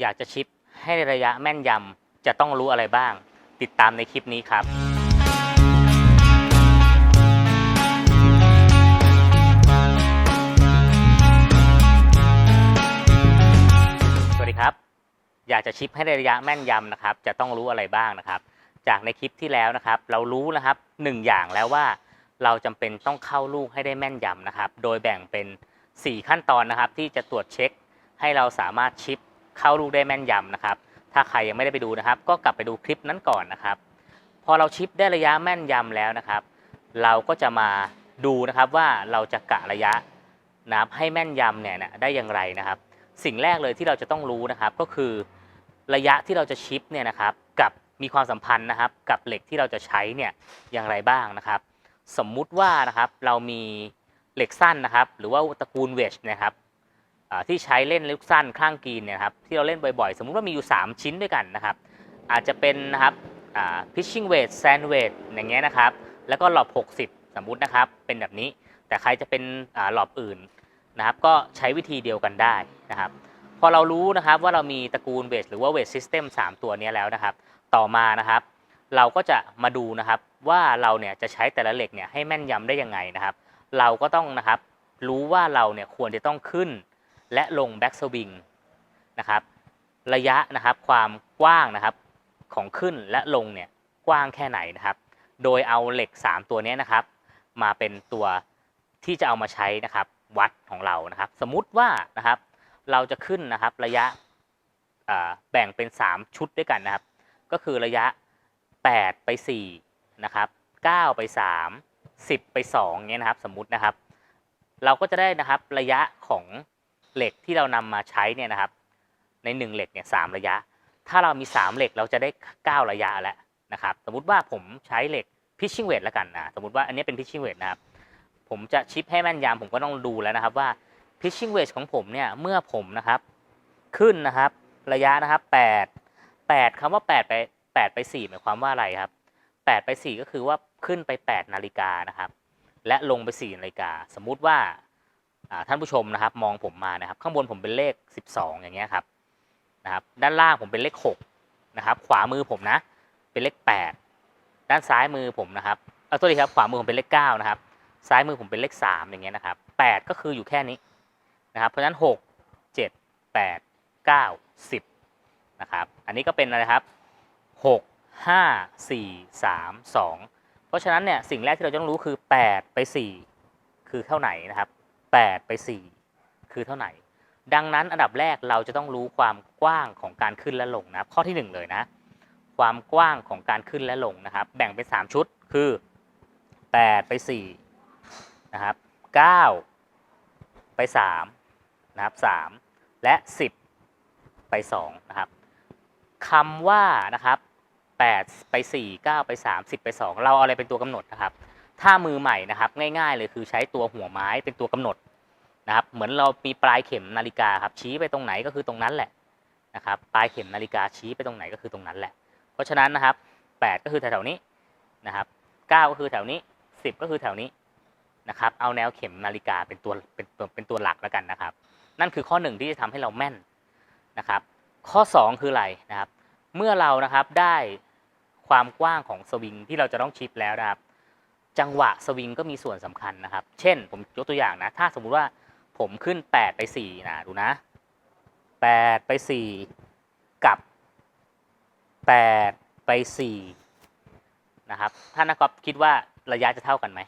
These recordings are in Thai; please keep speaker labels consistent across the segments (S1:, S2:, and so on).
S1: อยากจะชิปให้ระยะแม่นยำจะต้องรู้อะไรบ้าง ติดตามในคลิปนี้ครับ สวัสดีครับ อยากจะชิปให้ระยะแม่นยำนะครับ จะต้องรู้อะไรบ้างนะครับ จากในคลิปที่แล้วนะครับ เรารู้นะครับหนึ่งอย่างแล้วว่าเราจำเป็นต้องเข้าลูกให้ได้แม่นยำนะครับ โดยแบ่งเป็น 4 ขั้นตอนนะครับ ที่จะตรวจเช็คให้เราสามารถชิป เข้าลูกได้แม่นยำนะครับ ถ้าใครยังไม่ได้ไปดูนะครับ ก็กลับไปดูคลิปนั้นก่อนนะครับ พอเราชิปได้ระยะแม่นยำแล้วนะครับ เราก็จะมาดูนะครับว่าเราจะกะระยะนะครับให้แม่นยำเนี่ยนะได้อย่างไรนะครับ สิ่งแรกเลยที่เราจะต้องรู้นะครับ ก็คือระยะที่เราจะชิปเนี่ยนะครับ กับมีความสัมพันธ์นะครับ กับเหล็กที่เราจะใช้เนี่ยอย่างไรบ้างนะครับ สมมุติว่านะครับเรามีเหล็กสั้นนะครับ หรือว่าตระกูลเวชนะครับ ที่ใช้เล่นลูกสั้นข้างกรีนเนี่ยครับที่เราเล่นบ่อยๆ สมมุติว่ามีอยู่ 3 ชิ้นด้วยกันนะครับ อาจจะเป็นนะครับพิชชิ่งเวทแซนเวทอย่างเงี้ยนะครับ แล้วก็หลอบ 60 สมมุตินะครับเป็นแบบนี้ แต่ใครจะเป็นหลอบอื่นนะครับก็ใช้วิธีเดียวกันได้นะครับ พอเรารู้นะครับว่าเรามีตระกูลเวทหรือว่าเวทซิสเต็ม3ตัวนี้แล้วนะครับ ต่อมานะครับ เราก็จะมาดูนะครับว่าเราเนี่ยจะใช้แต่ละเหล็กเนี่ยให้แม่นยำได้ยังไงนะครับ เราก็ต้องนะครับรู้ว่าเราเนี่ยควรจะต้องขึ้น และลงแบ็กสวิงนะครับระยะนะครับความกว้างนะครับของขึ้นและลงเนี่ยกว้างแค่ไหนนะครับ โดยเอาเหล็ก 3 ตัวนี้นะครับ มาเป็นตัวที่จะเอามาใช้นะครับวัดของเรานะครับ สมมุติว่านะครับเราจะขึ้นนะครับระยะแบ่งเป็น 3 ชุดด้วยกันนะครับ ก็คือระยะ 8 ไป4นะครับ9ไป 3 10 ไป2เงี้ยนะครับสมมุตินะครับ เราก็จะได้นะครับระยะของ เหล็กที่เรานำมาใช้เนี่ยนะครับ ใน 1 เหล็กเนี่ยสระยะ ถ้าเรามี 3 เหล็กเราจะได้ 9 ระยะแล้วนะครับ สมมุติว่าผมใช้เหล็กพิชชิ่งเวทแล้วกันนะสมมติว่าอันนี้เป็นพิชชิ่งเวทนะครับ ผมจะชิปให้แม่นยำผมก็ต้องดูแล้วนะครับว่าพิชชิ่งเวทของผมเนี่ยเมื่อผมนะครับขึ้นนะครับ ระยะนะครับ 8 8คำว่า 8 ไป 8 ไป 4 หมายความว่าอะไรครับ 8 ไป 4 ก็คือว่าขึ้นไป 8 นาฬิกานะครับ และลงไป 4 นาฬิกา สมมุติว่า ท่านผู้ชมนะครับ มองผมมานะครับ ข้างบนผมเป็นเลข 12 อย่างเงี้ยครับนะครับ ด้านล่างผมเป็นเลข6นะครับ ขวามือผมนะ เป็นเลข 8 ด้านซ้ายมือผมนะครับเออตัวดีครับขวามือผมเป็นเลข9นะครับ ซ้ายมือผมเป็นเลข 3 อย่างเงี้ยนะครับ 8 ก็คืออยู่แค่นี้นะครับ เพราะฉะนั้น 6 7 8 9 10นะครับอันนี้ก็เป็นอะไรครับ 6 5 4 3 2 เพราะฉะนั้นเนี่ยสิ่งแรกที่เราจะต้องรู้คือ 8 ไป 4 คือเท่าไหร่นะครับ 8 ไป 4 คือเท่าไหร่ ดังนั้นอันดับแรกเราจะต้องรู้ความกว้างของการขึ้นและลงนะครับ ข้อที่ 1 เลยนะ ความกว้างของการขึ้นและลงนะครับ แบ่งเป็น 3 ชุดคือ 8 ไป4นะครับ 9 ไป3นะครับ 3 และ 10 ไป2นะครับคำว่านะครับ8ไป4 9 ไป 3 10 ไป 2 เราเอาอะไรเป็นตัวกำหนดนะครับ ถ้ามือใหม่นะครับง่ายๆเลยคือใช้ตัวหัวไม้เป็นตัวกำหนดนะครับ เหมือนเรามีปลายเข็มนาฬิกาครับชี้ไปตรงไหนก็คือตรงนั้นแหละนะครับปลายเข็มนาฬิกาชี้ไปตรงไหนก็คือตรงนั้นแหละ เพราะฉะนั้นนะครับ 8 ก็คือแถวๆนี้นะครับ9ก็คือแถวนี้ 10 ก็คือแถวนี้นะครับ เอาแนวเข็มนาฬิกาเป็นตัวเป็นตัวเป็นตัวหลักแล้วกันนะครับ นั่นคือข้อหนึ่งที่จะทำให้เราแม่นนะครับ ข้อ 2 คืออะไรนะครับ เมื่อเรานะครับได้ความกว้างของสวิงที่เราจะต้องชิปแล้วนะครับ จังหวะสวิงก็มีส่วนสำคัญนะครับ เช่นผมยกตัวอย่างนะ ถ้าสมมุติว่าผมขึ้น 8 ไป 4 นะ ดูนะ 8 ไป 4 กับ 8 ไป 4 นะครับ ถ้านักกอล์ฟคิดว่าระยะจะเท่ากันไหม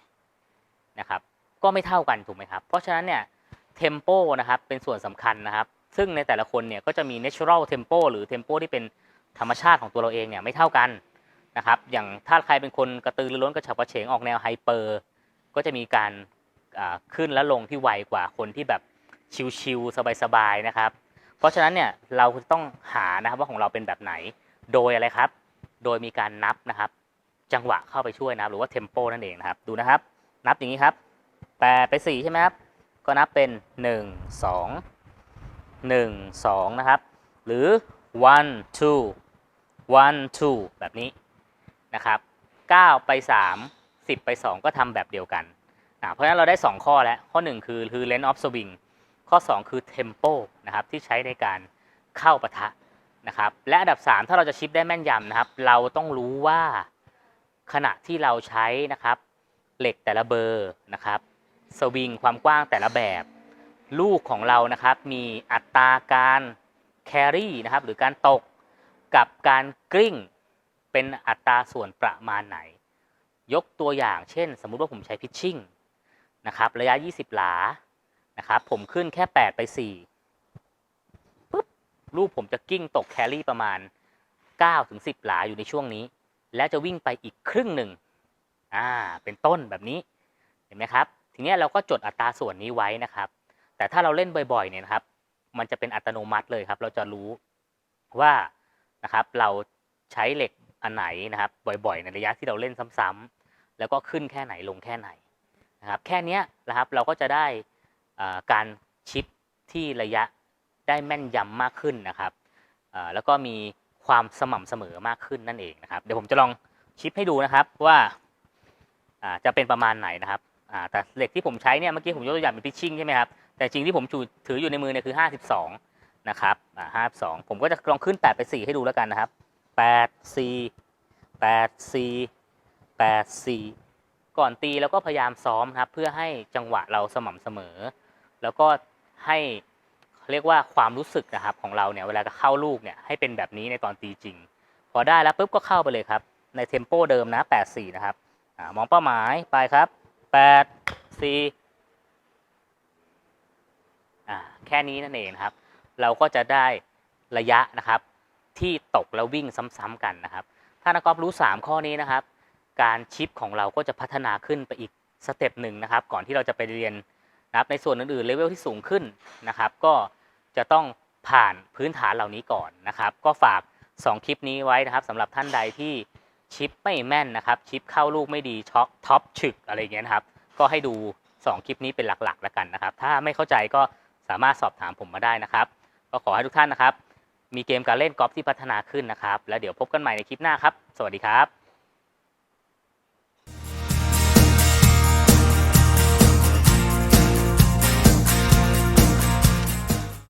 S1: นะครับ ก็ไม่เท่ากันถูกไหมครับ เพราะฉะนั้นเนี่ยเทมโปนะครับเป็นส่วนสำคัญนะครับ ซึ่งในแต่ละคนเนี่ยก็จะมี natural tempo หรือ tempo ที่เป็นธรรมชาติของตัวเราเองเนี่ยไม่เท่ากัน นะครับ อย่างถ้าใครเป็นคนกระตือรือร้นกระฉับกระเฉงออกแนวไฮเปอร์ ก็จะมีการขึ้นและลงที่ไวกว่าคนที่แบบชิลๆสบายๆนะครับ เพราะฉะนั้นเนี่ยเราต้องหานะครับว่าของเราเป็นแบบไหน โดยอะไรครับ โดยมีการนับนะครับ จังหวะเข้าไปช่วยนะครับ หรือว่าเทมโปนั่นเองนะครับ ดูนะครับ นับอย่างนี้ครับแปดไปสี่ใช่ไหมครับ ก็นับเป็นหนึ่งสองหนึ่งสองนะครับ หรือ one two one two แบบนี้ นะครับเก้าไปสามสิบไปสองก็ทำแบบเดียวกันนะเพราะฉะนั้นเราได้ 2 ข้อแล้ว ข้อ 1 คือคือ length of swing ข้อ 2 คือ tempo นะครับที่ใช้ในการเข้าปะทะนะครับและอันดับ 3 ถ้าเราจะชิปได้แม่นยำนะครับ เราต้องรู้ว่าขณะที่เราใช้นะครับเหล็กแต่ละเบอร์นะครับสวิงความกว้างแต่ละแบบ ลูกของเรานะครับมีอัตราการแครี่นะครับหรือการตกกับการกลิ้ง เป็นอัตราส่วนประมาณไหน ยกตัวอย่างเช่น สมมุติว่าผมใช้พิชชิ่งนะครับระยะ 20 หลานะครับผมขึ้นแค่ 8 ไป4ปุ๊บลูกผมจะกิ้งตกแครี่ประมาณ9ถึง10 หลาอยู่ในช่วงนี้ และจะวิ่งไปอีกครึ่งหนึ่งอ่าเป็นต้นแบบนี้เห็นไหมครับ ทีนี้เราก็จดอัตราส่วนนี้ไว้นะครับ แต่ถ้าเราเล่นบ่อยๆเนี่ยนะครับ มันจะเป็นอัตโนมัติเลยครับ เราจะรู้ว่านะครับเราใช้เหล็ก อันไหนนะครับบ่อยๆ ในระยะที่เราเล่นซ้ำๆแล้วก็ขึ้นแค่ไหนลงแค่ไหนนะครับแค่นี้นะครับเราก็จะได้การชิปที่ระยะได้แม่นยำมากขึ้นนะครับแล้วก็มีความสม่ำเสมอมากขึ้นนั่นเองนะครับเดี๋ยวผมจะลองชิปให้ดูนะครับว่าจะเป็นประมาณไหนนะครับแต่เหล็กที่ผมใช้เนี่ยเมื่อกี้ผมยกตัวอย่างเป็นพิชชิ่งใช่ไหมครับแต่จริงที่ผมถือถืออยู่ในมือเนี่ยคือ 52 นะครับอ่า52 ผมก็จะลองขึ้น 8 ไป 4 ให้ดูแล้วกันนะครับ 8 4 8 4 8 4 ก่อนตีแล้วก็พยายามซ้อมครับเพื่อให้จังหวะเราสม่ำเสมอ แล้วก็ให้เรียกว่าความรู้สึกนะครับของเราเนี่ยเวลาจะเข้าลูกเนี่ยให้เป็นแบบนี้ในตอนตีจริง พอได้แล้วปุ๊บก็เข้าไปเลยครับ ในเทมโปเดิมนะ 8 4 นะครับอมองเป้าหมายไปครับ 8 4อ่าแค่นี้นั่นเองครับ เราก็จะได้ระยะนะครับ ที่ตกแล้ววิ่งซ้ำๆกันนะครับ ถ้านักกอล์ฟรู้ 3 ข้อนี้นะครับ การชิปของเราก็จะพัฒนาขึ้นไปอีกสเต็ปหนึ่งนะครับ ก่อนที่เราจะไปเรียนนะครับในส่วนอื่นๆเลเวลที่สูงขึ้นนะครับ ก็จะต้องผ่านพื้นฐานเหล่านี้ก่อนนะครับ ก็ฝาก 2 คลิปนี้ไว้นะครับสำหรับท่านใดที่ชิปไม่แม่นนะครับ ชิปเข้าลูกไม่ดีช็อกท็อปฉึกอะไรอย่างเงี้ยนะครับ ก็ให้ดู 2 คลิปนี้เป็นหลักๆ แล้วกันนะครับ ถ้าไม่เข้าใจก็สามารถสอบถามผมมาได้นะครับ ก็ขอให้ทุกท่านนะครับ มีเกมการเล่นกอล์ฟที่พัฒนาขึ้นนะครับ แล้วเดี๋ยวพบกันใหม่ในคลิปหน้าครับ สวัสดีครับ